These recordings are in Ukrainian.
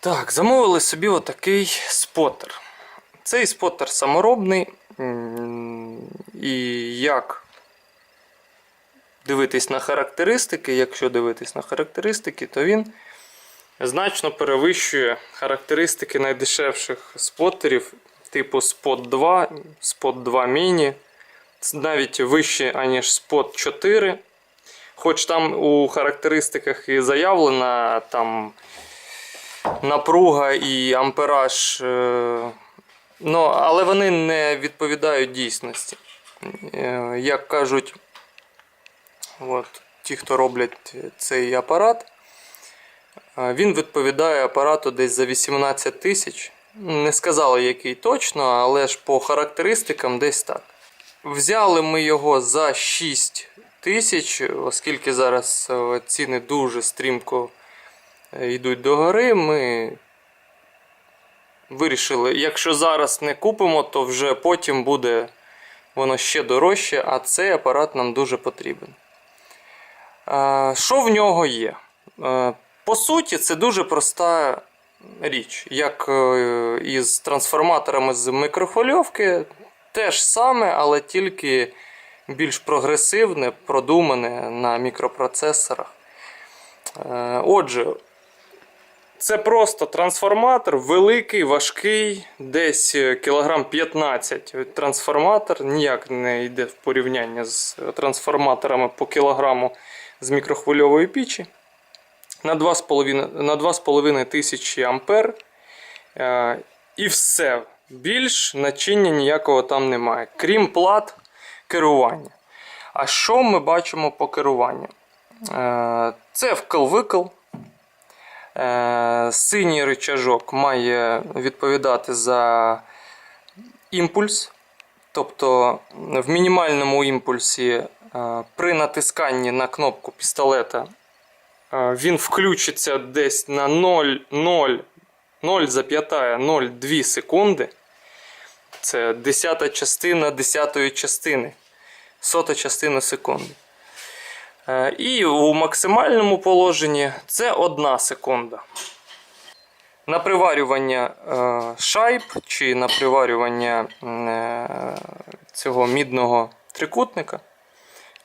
Так, замовили собі отакий спотер. Цей спотер саморобний. І як дивитись на характеристики, якщо дивитись на характеристики, то він значно перевищує характеристики найдешевших споттерів, типу Spot 2, Spot 2 Mini. Навіть вище, аніж Spot 4. Хоч там у характеристиках і заявлена там напруга і ампераж. е, Ну, але вони не відповідають дійсності. Е, Як кажуть, от, ті, хто роблять цей апарат, е, він відповідає апарату десь за 18 тисяч. Не сказали, який точно, але ж по характеристикам десь так. Взяли ми його за 6 тисяч, оскільки зараз ціни дуже стрімко е, йдуть догори. Ми вирішили, якщо зараз не купимо, то вже потім буде воно ще дорожче, а цей апарат нам дуже потрібен. Е, Що в нього є? Е, По суті, це дуже проста річ. Як із трансформаторами з микрохвильовки, те ж саме, але тільки більш прогресивне, продумане на мікропроцесорах. Отже, це просто трансформатор, великий, важкий, десь е, кілограм 15 трансформатор, ніяк не йде в порівняння з трансформаторами по кілограму з мікрохвильової пічі. На 2,5 на 2,5 тисячі ампер. Е, І все. Більш начиння ніякого там немає, крім плат керування. А що ми бачимо по керуванню? Е, Це вкл-викл. Е, Синій рычажок має відповідати за імпульс. Тобто в мінімальному імпульсі е, при натисканні на кнопку пістолета е, він включиться десь на 0,0 0,2 секунди. Це десята частина десятої частини. Сота частина секунди. Е, І у максимальному положенні це 1 секунда. На приварювання е, шайб чи на приварювання е, цього мідного трикутника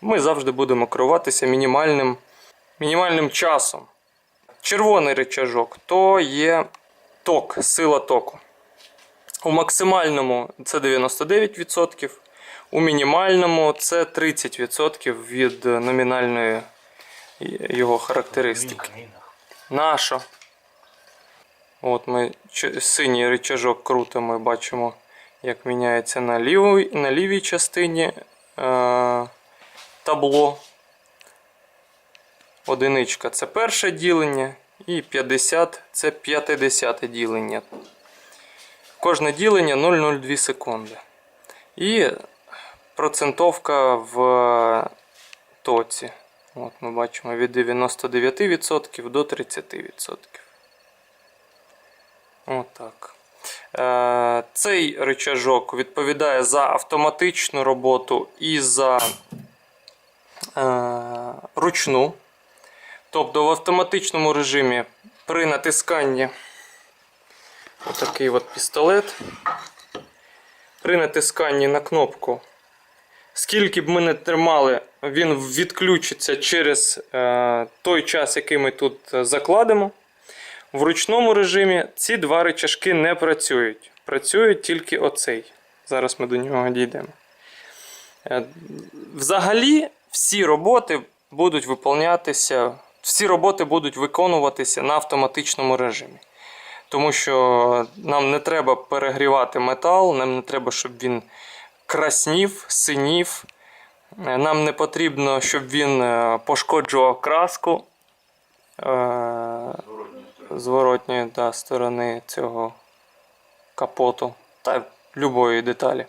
ми завжди будемо керуватися мінімальним, мінімальним часом. Червоний рычажок то є ток, сила току. У максимальному це 99%, у мінімальному це 30% від номінальної його характеристики. Наша. От ми синій рычажок крутимо і бачимо, як міняється на лівій, на лівій частині е, табло. Одиничка це перше ділення, і 50 це 50 ділення. Кожне ділення 0,02 секунди. І процентовка в тоці. От ми бачимо від 99% до 30%. Отак. Е, Цей рычажок відповідає за автоматичну роботу і за е, ручну. Тобто в автоматичному режимі при натисканні отакий от пістолет. При натисканні на кнопку, скільки б ми не тримали, він відключиться через е, той час, який ми тут е, закладемо. В ручному режимі ці два рычажки не працюють. Працює тільки оцей. Зараз ми до нього дійдемо. Е, Взагалі, всі роботи будуть виконуватися, всі роботи будуть виконуватися на автоматичному режимі. Тому що нам не треба перегрівати метал, нам не треба, щоб він краснів, синів. Е, Нам не потрібно, щоб він е, пошкоджував краску е, зворотньої да, сторони цього капоту та любої деталі.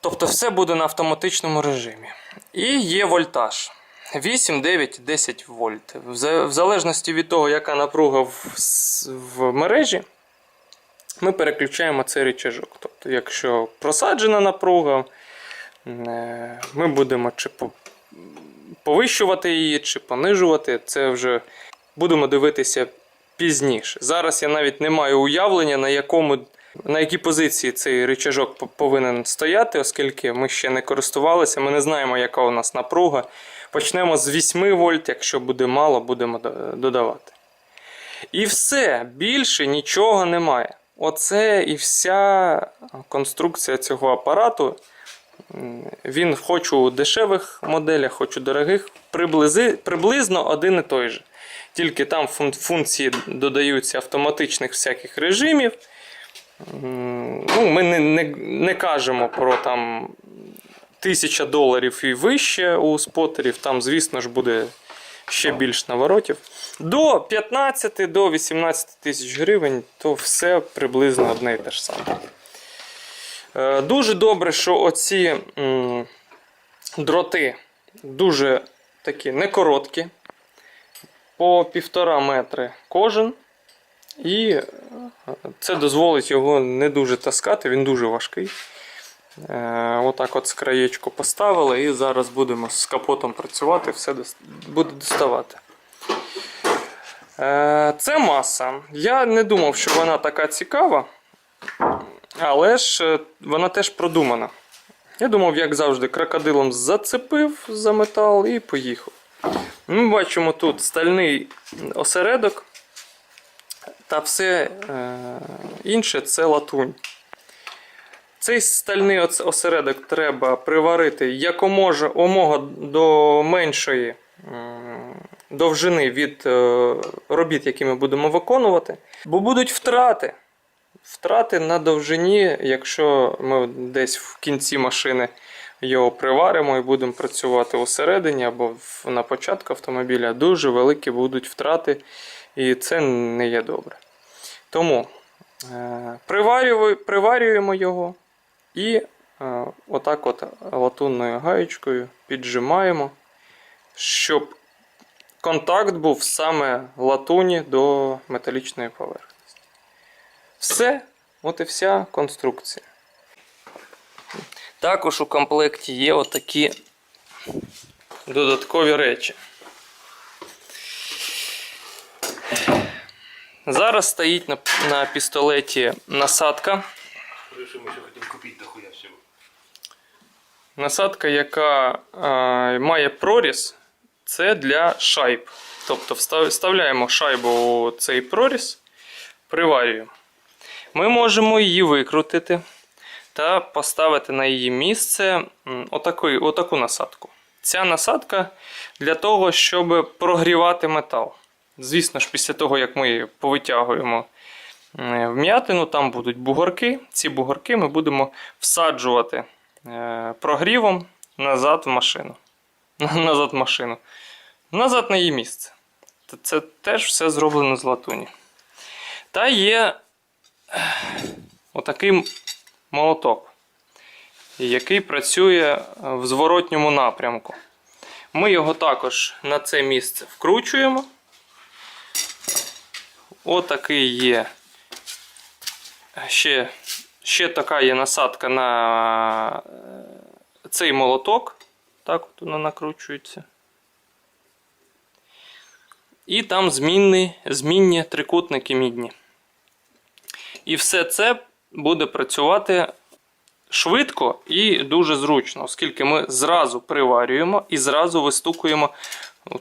Тобто все буде на автоматичному режимі. І є вольтаж. 8, 9, 10 вольт. В залежності від того, яка напруга в, в мережі, ми переключаємо цей рычажок. Тобто, якщо просаджена напруга, е, ми будемо чи повищувати її, чи понижувати. Це вже будемо дивитися пізніше. Зараз я навіть не маю уявлення, на якому. На якій позиції цей рычажок повинен стояти, оскільки ми ще не користувалися, ми не знаємо, яка у нас напруга. Почнемо з 8 вольт, якщо буде мало, будемо додавати. І все, більше нічого немає. Оце і вся конструкція цього апарату. Він хоч у дешевих моделях, хоч у дорогих, приблизи, приблизно один і той же. Тільки там фун- функції додаються автоматичних всяких режимів. Ну, ми не, не, не кажемо про там тисяча доларів і вище у спотерів. Там, звісно ж, буде ще більш наворотів. До 15 до 18 тисяч гривень, то все приблизно одне і те ж саме. Е, Дуже добре, що оці дроти дуже такі не короткі, по півтора метри кожен. І е, це дозволить його не дуже таскати, він дуже важкий. Е, Отак от краєчку поставили, і зараз будемо з капотом працювати, все буде доставати. Е, Це маса. Я не думав, що вона така цікава, але ж е, вона теж продумана. Я думав, як завжди, крокодилом зацепив за метал і поїхав. Ми бачимо тут стальний осередок, та все е, інше це латунь. Цей стальний осередок треба приварити якомога омога до меншої довжини від е, робіт, які ми будемо виконувати, бо будуть втрати. Втрати на довжині, якщо ми десь в кінці машини його приваримо і будемо працювати усередині або на початку автомобіля, дуже великі будуть втрати, і це не є добре. Тому е, приварюємо, його і е, отак от латунною гаєчкою піджимаємо, щоб контакт був саме латуні до металічної поверхні. Все, от і вся конструкція. Також у комплекті є отакі додаткові речі. Зараз стоїть на, на пістолеті насадка. Насадка, яка е, має проріз, це для шайб. Тобто вставляємо шайбу у цей проріз, приварюємо. Ми можемо її викрутити та поставити на її місце м, отакий, отаку насадку. Ця насадка для того, щоб прогрівати метал. Звісно ж, після того, як ми повитягуємо вм'ятину, там будуть бугорки. Ці бугорки ми будемо всаджувати е, прогрівом назад в машину. Назад в машину. Назад на її місце. Це теж все зроблено з латуні. Та є отакий молоток, який працює в зворотньому напрямку. Ми його також на це місце вкручуємо. Отакий є. Ще, ще така є насадка на е, цей молоток. Так от вона накручується. І там змінні, змінні трикутники мідні. І все це буде працювати швидко і дуже зручно, оскільки ми зразу приварюємо і зразу вистукуємо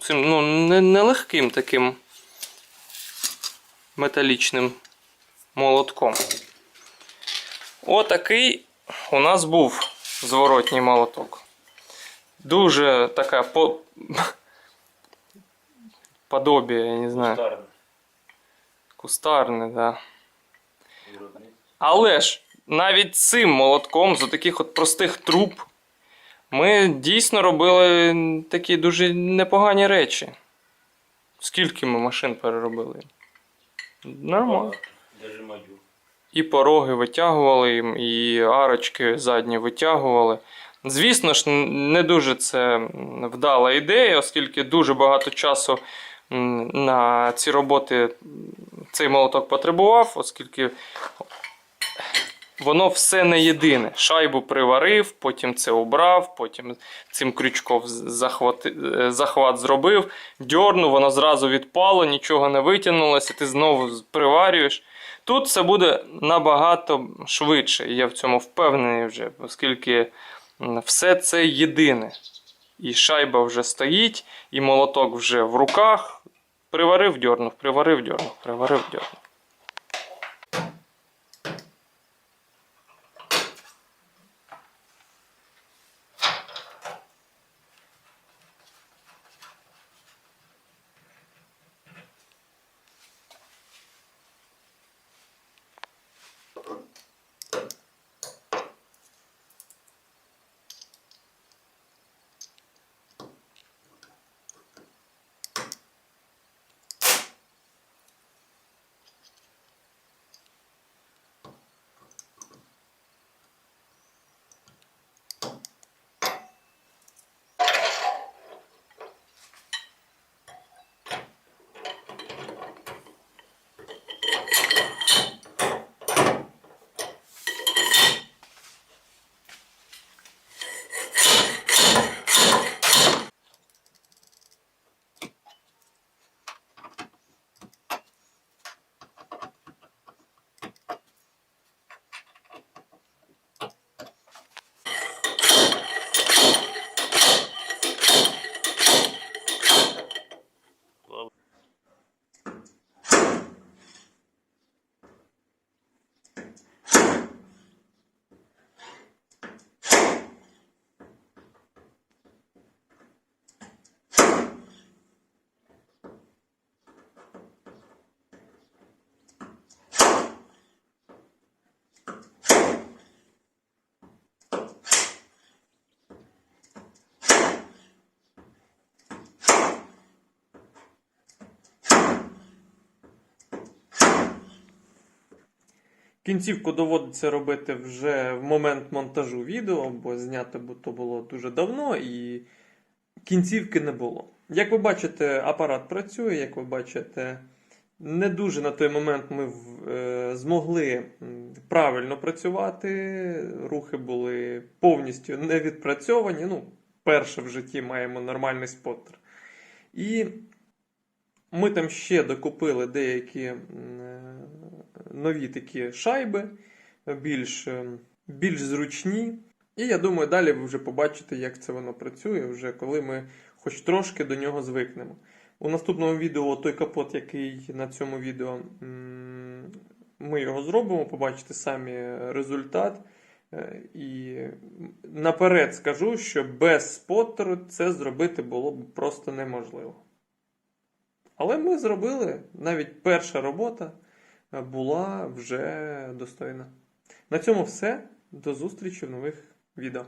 цим ну, не- нелегким таким металічним молотком. Отакий у нас був зворотній молоток. Дуже така по... подобие, я не знаю, Старый. кустарне, да. Але ж навіть цим молотком з таких от простих труб ми дійсно робили такі дуже непогані речі. Скільки ми машин переробили? Нормально. І пороги витягували, і арочки задні витягували. Звісно ж, не дуже це вдала ідея, оскільки дуже багато часу на ці роботи цей молоток потребував, оскільки воно все не єдине. Шайбу приварив, потім це убрав, потім цим крючком захват, е, захват зробив, дьорнув, воно зразу відпало, нічого не витягнулося, ти знову приварюєш. Тут все буде набагато швидше, я в цьому впевнений вже, оскільки все це єдине. І шайба вже стоїть, і молоток вже в руках. Приварив, дьорнув, приварив, дьорнув, приварив, дьорнув. Кінцівку доводиться робити вже в момент монтажу відео, бо зняти бу- то було дуже давно і кінцівки не було. Як ви бачите, апарат працює, як ви бачите, не дуже на той момент ми е, змогли правильно працювати. Рухи були повністю не відпрацьовані. Ну, перше в житті маємо нормальний споттер. І ми там ще докупили деякі е, нові такі шайби, більш, е, більш зручні. І я думаю, далі ви вже побачите, як це воно працює, вже коли ми хоч трошки до нього звикнемо. У наступному відео той капот, який на цьому відео, ми його зробимо, побачите самі результат. Е, І наперед скажу, що без споттеру це зробити було б просто неможливо. Але ми зробили, навіть перша робота була вже достойна. На цьому все. До зустрічі в нових відео.